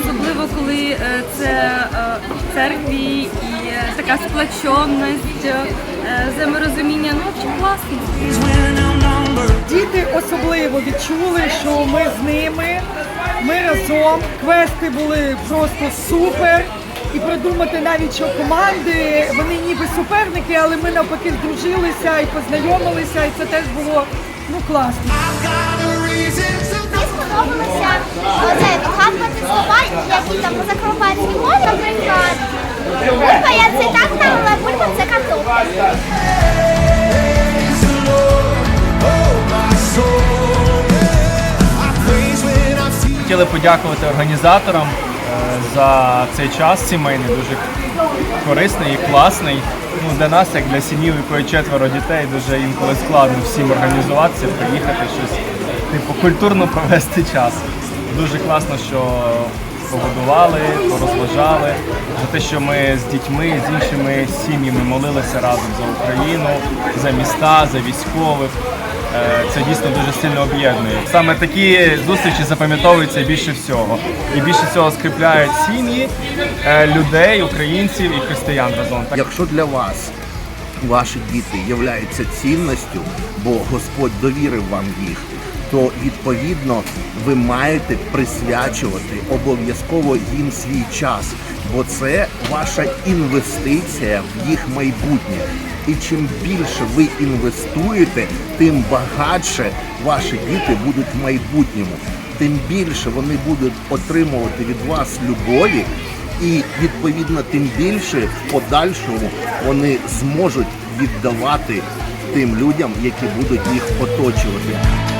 особливо коли е, це е, в церкві і е, така сплоченість, е, взаєморозуміння. Ну, в класно. Діти особливо відчули, що ми з ними, ми разом. Квести були просто супер. І продумати навіть, що команди, вони ніби суперники, але ми навпаки здружилися і познайомилися, і це теж було ну класно. Закарпатські мови, наприклад. Бульба я це так але бульба це картопля. Хотіли подякувати організаторам е, за цей час сімейний, дуже корисний і класний. Ну, для нас, як для сім'ї, якої четверо дітей, дуже інколи складно всім організуватися, приїхати щось, типу, культурно провести час. Дуже класно, що погодували, порозважали, за те, що ми з дітьми, з іншими сім'ями молилися разом за Україну, за міста, за військових. Е, Це дійсно дуже сильно об'єднує. Саме такі зустрічі запам'ятовуються більше всього. І більше всього скріпляють сім'ї е, людей, українців і християн разом. Якщо для вас ваші діти являються цінністю, бо Господь довірив вам їх, то відповідно ви маєте присвячувати обов'язково їм свій час, бо це ваша інвестиція в їх майбутнє. І чим більше ви інвестуєте, тим багатше ваші діти будуть в майбутньому, тим більше вони будуть отримувати від вас любові, і відповідно тим більше в подальшому вони зможуть віддавати тим людям, які будуть їх оточувати.